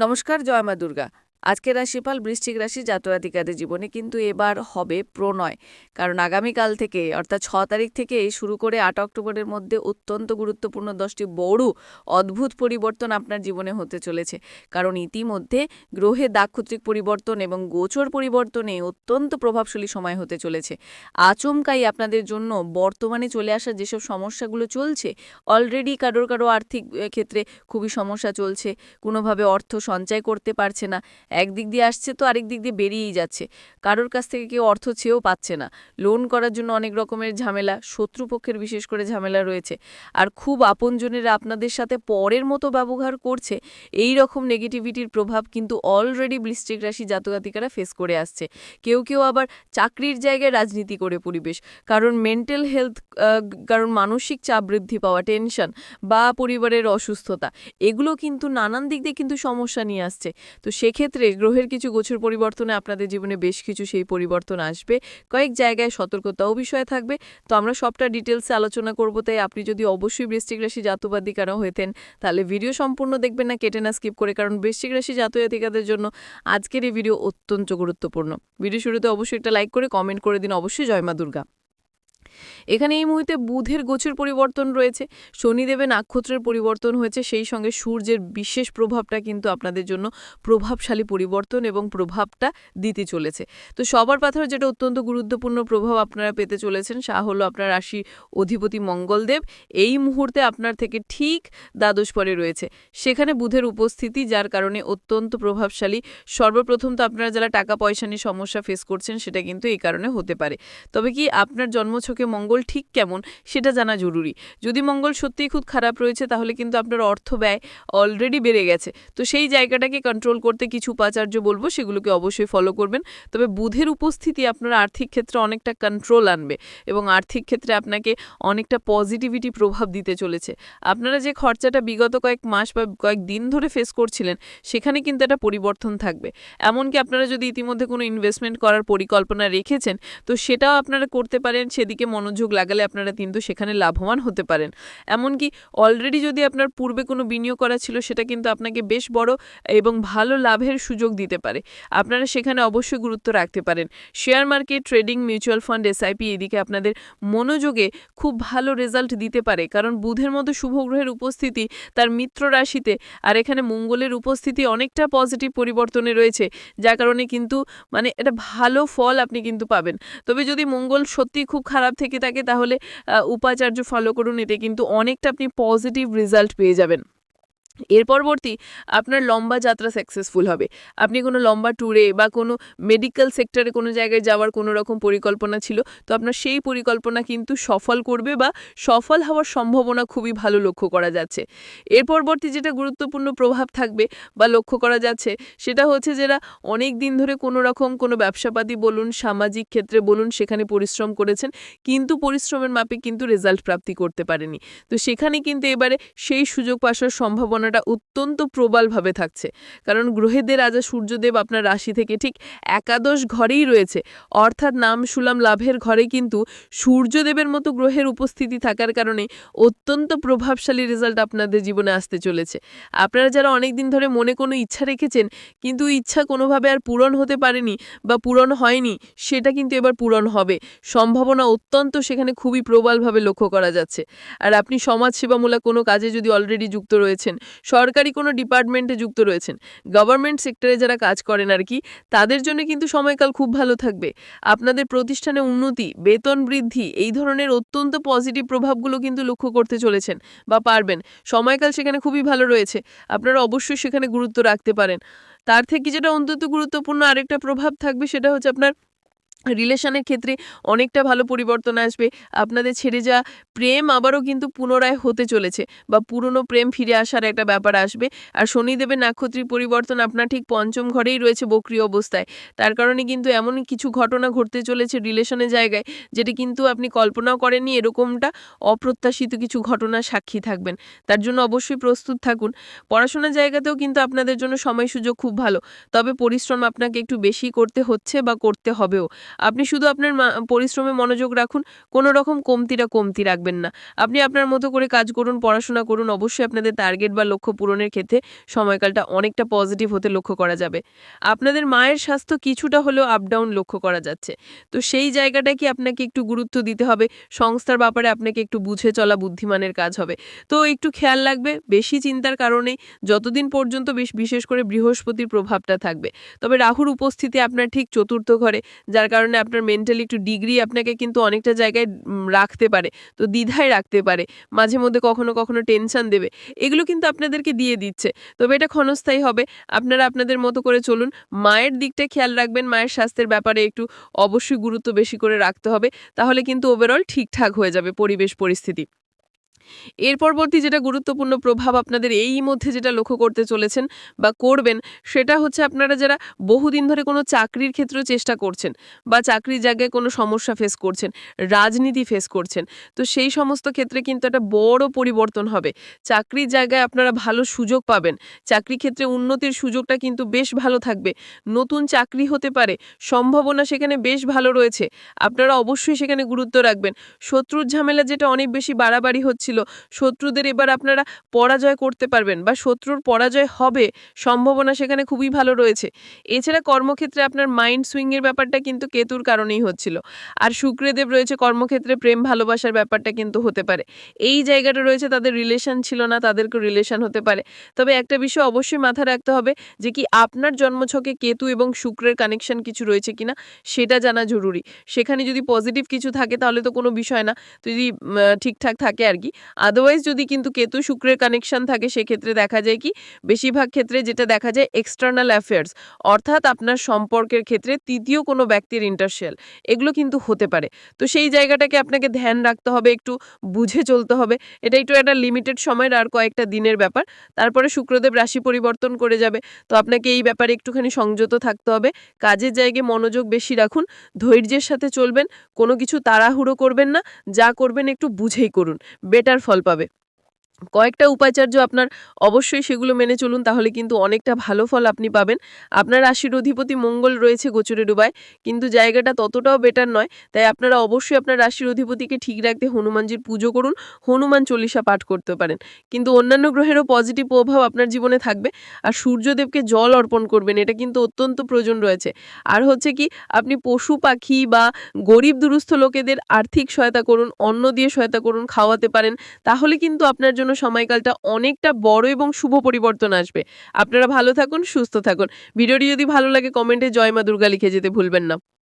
নমস্কার জয়মা দুর্গা। আজকের রাশিফল বৃশ্চিক রাশি জাতরাধিকারীর জীবনে কিন্তু এবার হবে প্রণয়। কারণ আগামীকাল থেকে, অর্থাৎ ছ তারিখ থেকে শুরু করে আট অক্টোবরের মধ্যে অত্যন্ত গুরুত্বপূর্ণ দশটি বড় অদ্ভুত পরিবর্তন আপনার জীবনে হতে চলেছে। কারণ ইতিমধ্যে গ্রহে দাক্ষত্রিক পরিবর্তন এবং গোচর পরিবর্তনে অত্যন্ত প্রভাবশালী সময় হতে চলেছে। আচমকাই আপনাদের জন্য বর্তমানে চলে আসা যেসব সমস্যাগুলো চলছে অলরেডি কারোর কারও আর্থিক ক্ষেত্রে খুবই সমস্যা চলছে। কোনোভাবে অর্থ সঞ্চয় করতে পারছে না। একদিক দিয়ে আসছে তো আরেক দিক দিয়ে বেরিয়েই যাচ্ছে। কারোর কাছ থেকে কেউ অর্থ চেয়েও পাচ্ছে না। লোন করার জন্য অনেক রকমের ঝামেলা, শত্রুপক্ষের বিশেষ করে ঝামেলা রয়েছে। আর খুব আপনজনেরা আপনাদের সাথে পরের মতো ব্যবহার করছে, এই রকম নেগেটিভিটির প্রভাব কিন্তু অলরেডি বৃশ্চিক রাশি জাতকাতিকারা ফেস করে আসছে। কেউ কেউ আবার চাকরির জায়গায় রাজনীতি করে পরিবেশ, কারণ মেন্টাল হেলথ কারণ মানসিক চাপ বৃদ্ধি পাওয়া টেনশন বা পরিবারের অসুস্থতা, এগুলো কিন্তু নানান দিক দিয়ে কিন্তু সমস্যা নিয়ে আসছে। তো সেক্ষেত্রে গ্রহের কিছু গোচর পরিবর্তনে আপনাদের জীবনে বেশ কিছু সেই পরিবর্তন আসবে। কয়েক জায়গায় সতর্কতাও বিষয় থাকবে। তো আমরা সবটা ডিটেলসে আলোচনা করব, তাই আপনি যদি অবশ্যই বৃশ্চিক রাশি জাতবাদিকারও হতেন তাহলে ভিডিও সম্পূর্ণ দেখবেন না, কেটে না স্কিপ করে, কারণ বৃশ্চিক রাশি জাতজাতিকাদের জন্য আজকের এই ভিডিও অত্যন্ত গুরুত্বপূর্ণ। ভিডিও শুরুতে অবশ্যই একটা লাইক করে কমেন্ট করে দিন। অবশ্যই জয়মা দুর্গা। এখানে এই মুহূর্তে বুধের গোচর পরিবর্তন রয়েছে, শনিদেবের নাক্ষত্রের পরিবর্তন হয়েছে, সেই সঙ্গে সূর্যের বিশেষ প্রভাবটা কিন্তু আপনাদের জন্য প্রভাবশালী পরিবর্তন এবং প্রভাবটা দিতে চলেছে। তো সবার পাথর যেটা অত্যন্ত গুরুত্বপূর্ণ প্রভাব আপনারা পেতে চলেছেন সা হলো আপনার রাশি অধিপতি মঙ্গলদেব। এই মুহূর্তে আপনার থেকে ঠিক দ্বাদশ পরে রয়েছে। সেখানে বুধের উপস্থিতি, যার কারণে অত্যন্ত প্রভাবশালী। সর্বপ্রথম তো আপনারা যারা টাকা পয়সা নিয়ে সমস্যা ফেস করছেন, সেটা কিন্তু এই কারণে হতে পারে। তবে কি আপনার জন্মছকে মঙ্গল ঠিক কেমন সেটা জানা জরুরি। যদি মঙ্গল সত্যিই খুব খারাপ রয়েছে, তাহলে কিন্তু আপনার অর্থ ব্যয় অলরেডি বেড়ে গেছে। তো সেই জায়গাটাকে কন্ট্রোল করতে কিছু উপাচার্য বলব, সেগুলোকে অবশ্যই ফলো করবেন। তবে বুধের উপস্থিতি আপনার আর্থিক ক্ষেত্রে অনেকটা কন্ট্রোল আনবে এবং আর্থিক ক্ষেত্রে আপনাকে অনেকটা পজিটিভিটি প্রভাব দিতে চলেছে। আপনারা যে খরচাটা বিগত কয়েক মাস বা কয়েক দিন ধরে ফেস করছিলেন, সেখানে কিন্তু একটা পরিবর্তন থাকবে। এমনকি আপনারা যদি ইতিমধ্যে কোনো ইনভেস্টমেন্ট করার পরিকল্পনা রেখেছেন, তো সেটাও আপনারা করতে পারেন, সেদিকে মনোযোগ লাগালে আপনারা কিন্তু সেখানে লাভবান হতে পারেন। এমনকি অলরেডি যদি আপনার পূর্বে কোনো বিনিয়োগ করা ছিল, সেটা কিন্তু আপনাকে বেশ বড় এবং ভালো লাভের সুযোগ দিতে পারে। আপনারা সেখানে অবশ্যই গুরুত্ব রাখতে পারেন। Share market, trading, mutual fund, SIP এদিকে আপনাদের মনোযোগে খুব ভালো রেজাল্ট দিতে পারে। কারণ বুধের মতো শুভ গ্রহের উপস্থিতি তার মিত্র রাশিতে আর এখানে মঙ্গলের উপস্থিতি অনেকটা পজিটিভ পরিবর্তনে রয়েছে, যার কারণে কিন্তু মানে এটা ভালো ফল আপনি কিন্তু পাবেন। তবে যদি মঙ্গল সত্যি খুব খারাপ থেকে থাকে তাহলে উপাচার্য ফলো করুন এতে কিন্তু অনেকটা আপনি পজিটিভ রেজাল্ট পেয়ে যাবেন। এর পরবর্তী আপনার লম্বা যাত্রা সাকসেসফুল হবে। আপনি কোনো লম্বা ট্যুরে বা কোনো মেডিকেল সেক্টরে কোনো জায়গায় যাওয়ার কোনো রকম পরিকল্পনা ছিল, তো আপনার সেই পরিকল্পনা কিন্তু সফল করবে বা সফল হওয়ার সম্ভাবনা খুবই ভালো লক্ষ্য করা যাচ্ছে। এর পরবর্তী যেটা গুরুত্বপূর্ণ প্রভাব থাকবে বা লক্ষ্য করা যাচ্ছে, সেটা হচ্ছে যারা অনেক দিন ধরে কোনো রকম কোনো ব্যবসাপাতি বলুন, সামাজিক ক্ষেত্রে বলুন, সেখানে পরিশ্রম করেছেন, কিন্তু পরিশ্রমের মাপে কিন্তু রেজাল্ট প্রাপ্তি করতে পারেনি। তো সেখানে কিন্তু এবারে সেই সুযোগ পাওয়ার সম্ভাবনাটা অত্যন্ত প্রবলভাবে থাকছে। কারণ গ্রহেদের রাজা সূর্যদেব আপনার রাশি থেকে ঠিক একাদশ ঘরেই রয়েছে। অর্থাৎ নাম সুলাম লাভের ঘরে কিন্তু সূর্যদেবের মতো গ্রহের উপস্থিতি থাকার কারণে অত্যন্ত প্রভাবশালী রেজাল্ট আপনাদের জীবনে আসতে চলেছে। আপনারা যারা অনেক দিন ধরে মনে কোনো ইচ্ছা রেখেছেন, কিন্তু ইচ্ছা কোনোভাবে আর পূরণ হতে পারেনি বা পূরণ হয়নি, সেটা কিন্তু এবার পূরণ হবে। সম্ভাবনা অত্যন্ত সেখানে খুবই প্রবলভাবে লক্ষ্য করা যাচ্ছে। আর আপনি সমাজসেবামূলক কোনো কাজে যদি অলরেডি যুক্ত রয়েছেন সরকারি কোনো ডিপার্টমেন্টে যুক্ত রয়েছেন। গভর্নমেন্ট সেক্টরে যারা কাজ করেন আর কি, তাদের জন্য কিন্তু সময়কাল খুব ভালো থাকবে। আপনাদের প্রতিষ্ঠানে উন্নতি, বেতন বৃদ্ধি, এই ধরনের অত্যন্ত পজিটিভ প্রভাবগুলো কিন্তু লক্ষ্য করতে চলেছেন বা পারবেন। সময়কাল সেখানে খুবই ভালো রয়েছে। আপনারা অবশ্যই সেখানে গুরুত্ব রাখতে পারেন। তার থেকে যেটা অন্তত গুরুত্বপূর্ণ আরেকটা প্রভাব থাকবে সেটা হচ্ছে আপনার রিলেশনের ক্ষেত্রে অনেকটা ভালো পরিবর্তন আসবে। আপনাদের ছেড়ে যা প্রেম আবারও কিন্তু পুনরায় হতে চলেছে বা পুরনো প্রেম ফিরে আসার একটা ব্যাপার আসবে। আর শনিদেবের নাক্ষত্রিক পরিবর্তন আপনার ঠিক পঞ্চম ঘরেই রয়েছে বক্রি অবস্থায়। তার কারণে কিন্তু এমন কিছু ঘটনা ঘটতে চলেছে রিলেশনের জায়গায় যেটি কিন্তু আপনি কল্পনাও করেননি এরকমটা অপ্রত্যাশিত কিছু ঘটনার সাক্ষী থাকবেন। তার জন্য অবশ্যই প্রস্তুত থাকুন। পড়াশোনার জায়গাতেও কিন্তু আপনাদের জন্য সময় সুযোগ খুব ভালো। তবে পরিশ্রম আপনাকে একটু বেশি করতে হচ্ছে বা করতে হবেও। আপনি শুধু আপনার পরিশ্রমে মনোযোগ রাখুন, কোনো রকম কমতিটা কমতি রাখবেন না। আপনি আপনার মতো করে কাজ করুন, পড়াশোনা করুন, অবশ্যই আপনাদের টার্গেট বা লক্ষ্য পূরণের ক্ষেত্রে সময়কালটা অনেকটা পজিটিভ হতে লক্ষ্য করা যাবে। আপনাদের মায়ের স্বাস্থ্য কিছুটা হলেও আপ ডাউন লক্ষ্য করা যাচ্ছে। তো সেই জায়গাটা কি আপনাকে একটু গুরুত্ব দিতে হবে? সংস্থার ব্যাপারে আপনাকে একটু বুঝে চলা বুদ্ধিমানের কাজ হবে। তো একটু খেয়াল রাখবে, বেশি চিন্তার কারণে যতদিন পর্যন্ত বেশ, বিশেষ করে বৃহস্পতির প্রভাবটা থাকবে। তবে রাহুর উপস্থিতি আপনার ঠিক চতুর্থ ঘরে, যার কারণে আপনার মেন্টালি একটু ডিগ্রি আপনাকে কিন্তু অনেকটা জায়গায় রাখতে পারে। তো দ্বিধায় রাখতে পারে। মাঝে মধ্যে কখনো কখনো টেনশন দেবে। এগুলো কিন্তু আপনাদেরকে দিয়ে দিচ্ছে। তবে এটা ক্ষণস্থায়ী হবে। আপনারা আপনাদের মতো করে চলুন। মায়ের দিকটা খেয়াল রাখবেন। মায়ের স্বাস্থ্যের ব্যাপারে একটু অবশ্যই গুরুত্ব বেশি করে রাখতে হবে। তাহলে কিন্তু ওভারঅল ঠিকঠাক হয়ে যাবে পরিবেশ পরিস্থিতি এর পরবর্তী যেটা গুরুত্বপূর্ণ প্রভাব আপনাদের এই মধ্যে যেটা লক্ষ্য করতে চলেছেন বা করবেন, সেটা হচ্ছে আপনারা যারা বহুদিন ধরে কোনো চাকরির ক্ষেত্রেও চেষ্টা করছেন বা চাকরির জায়গায় কোনো সমস্যা ফেস করছেন, রাজনীতি ফেস করছেন, তো সেই সমস্ত ক্ষেত্রে কিন্তু একটা বড় পরিবর্তন হবে। চাকরির জায়গায় আপনারা ভালো সুযোগ পাবেন, চাকরি ক্ষেত্রে উন্নতির সুযোগটা কিন্তু বেশ ভালো থাকবে। নতুন চাকরি হতে পারে, সম্ভাবনা সেখানে বেশ ভালো রয়েছে, আপনারা অবশ্যই সেখানে গুরুত্ব রাখবেন। শত্রুর ঝামেলা যেটা অনেক বেশি বাড়াবাড়ি হচ্ছিল শত্রুদের এবার আপনারা পরাজয় করতে পারবেন বা শত্রুর পরাজয় হবে সম্ভাবনা সেখানে খুবই ভালো রয়েছে। এছাড়া কর্মক্ষেত্রে আপনার মাইন্ড সুইংয়ের ব্যাপারটা কিন্তু কেতুর কারণেই হচ্ছিল। আর শুক্রদেব রয়েছে, কর্মক্ষেত্রে প্রেম ভালোবাসার ব্যাপারটা কিন্তু হতে পারে। এই জায়গাটা রয়েছে, তাদের রিলেশন ছিল না, তাদেরকে রিলেশন হতে পারে। তবে একটা বিষয় অবশ্যই মাথায় রাখতে হবে যে কি আপনার জন্মছকে কেতু এবং শুক্রের কানেকশন কিছু রয়েছে কিনা, সেটা জানা জরুরি। সেখানে যদি পজিটিভ কিছু থাকে তাহলে তো কোনো বিষয় না। যদি ঠিকঠাক থাকে আর কি। আদারওয়াইজ যদি কিন্তু কেতু শুক্রের কানেকশন থাকে, সেক্ষেত্রে দেখা যায় কি, বেশিরভাগ ক্ষেত্রে যেটা দেখা যায় এক্সটার্নাল অ্যাফেয়ার্স অর্থাৎ আপনার সম্পর্কের ক্ষেত্রে তৃতীয় কোনো ব্যক্তির ইন্টারশেল এগুলো কিন্তু হতে পারে। তো সেই জায়গাটাকে আপনাকে ধ্যান রাখতে হবে, একটু বুঝে চলতে হবে। এটা একটু একটা লিমিটেড সময়ের আর কয়েকটা দিনের ব্যাপার। তারপরে শুক্রদেব রাশি পরিবর্তন করে যাবে। তো আপনাকে এই ব্যাপারে একটুখানি সংযত থাকতে হবে। কাজের জায়গায় মনোযোগ বেশি রাখুন, ধৈর্যের সাথে চলবেন, কোনো কিছু তাড়াহুড়ো করবেন না, যা করবেন একটু বুঝেই করুন। বেটার ফল পাবে। কয়েকটা উপাচার্য আপনার অবশ্যই সেগুলো মেনে চলুন, তাহলে কিন্তু অনেকটা ভালো ফল আপনি পাবেন। আপনার রাশির অধিপতি মঙ্গল রয়েছে গোচরে ডুবায়, কিন্তু জায়গাটা ততটাও বেটার নয়, তাই আপনারা অবশ্যই আপনার রাশির অধিপতিকে ঠিক রাখতে হনুমানজির পুজো করুন, হনুমান চল্লিশা পাঠ করতে পারেন। কিন্তু অন্যান্য গ্রহেরও পজিটিভ প্রভাব আপনার জীবনে থাকবে, আর সূর্যদেবকে জল অর্পণ করবেন, এটা কিন্তু অত্যন্ত প্রয়োজন রয়েছে। আর হচ্ছে কি, আপনি পশু পাখি বা গরিব দুরস্থ লোকেদের আর্থিক সহায়তা করুন, অন্ন দিয়ে সহায়তা করুন, খাওয়াতে পারেন, তাহলে কিন্তু আপনার জন্য সময়কালটা অনেকটা বড় এবং শুভ পরিবর্তন আসবে। আপনারা ভালো থাকুন, সুস্থ থাকুন। ভিডিওটি যদি ভালো লাগে কমেন্টে জয় মা দুর্গা লিখে যেতে ভুলবেন না।